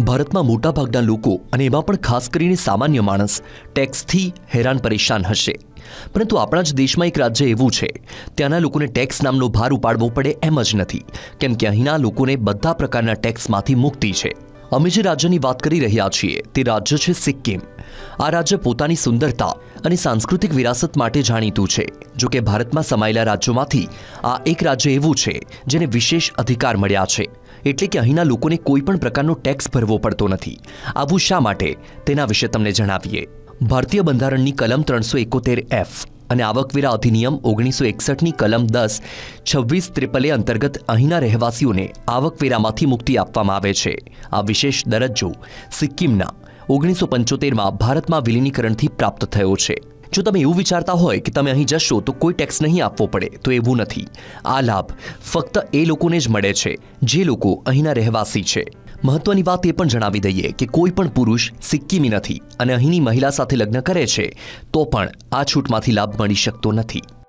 ભારતમાં મોટાભાગના લોકો અને એમાં પણ ખાસ કરીને સામાન્ય માણસ ટેક્સથી હેરાન પરેશાન હશે. પરંતુ આપણા જ દેશમાં એક રાજ્ય એવું છે, ત્યાંના લોકોને ટેક્સ નામનો ભાર ઉપાડવો પડે એમ જ નથી, કેમ કે અહીંના લોકોને બધા પ્રકારના ટેક્સમાંથી મુક્તિ છે. અમે જે રાજ્યની વાત કરી રહ્યા છીએ તે રાજ્ય છે સિક્કિમ. આ રાજ્ય પોતાની સુંદરતા અને સાંસ્કૃતિક વિરાસત માટે જાણીતું છે. જો કે ભારતમાં સમાયેલા રાજ્યોમાંથી આ એક રાજ્ય એવું છે, જેને વિશેષ અધિકાર મળ્યા છે. એટલે કે અહીંના લોકોને કોઈ પણ પ્રકારનો ટેક્સ ભરવો પડતો નથી. આવું શા માટે? તેના વિશે તમને જણાવીએ. ભારતીય બંધારણની કલમ ત્રણસો એકોતેર એફ અને આવકવેરા અધિનિયમ ઓગણીસો એકસઠની કલમ દસ, છવ્વીસ ત્રિપલે અંતર્ગત અહીંના રહેવાસીઓને આવકવેરામાંથી મુક્તિ આપવામાં આવે છે. આ વિશેષ દરજ્જો સિક્કિમના ઓગણીસો પંચોતેરમાં ભારતમાં વિલીનીકરણથી પ્રાપ્ત થયો છે. જો તમે એવું વિચારતા હોય કે તમે અહીં જશો, તો કોઈ ટેક્સ નહીં આપવો પડે, તો એવું નથી. આ લાભ ફક્ત એ લોકોને જ મળે છે, જે લોકો અહીંના રહેવાસી છે. મહત્વની વાત એ પણ જણાવી દઈએ કે કોઈ પણ પુરુષ સિક્કિમી નથી અને અહીંની મહિલા સાથે લગ્ન કરે છે, તો પણ આ છૂટમાંથી લાભ મળી શકતો નથી.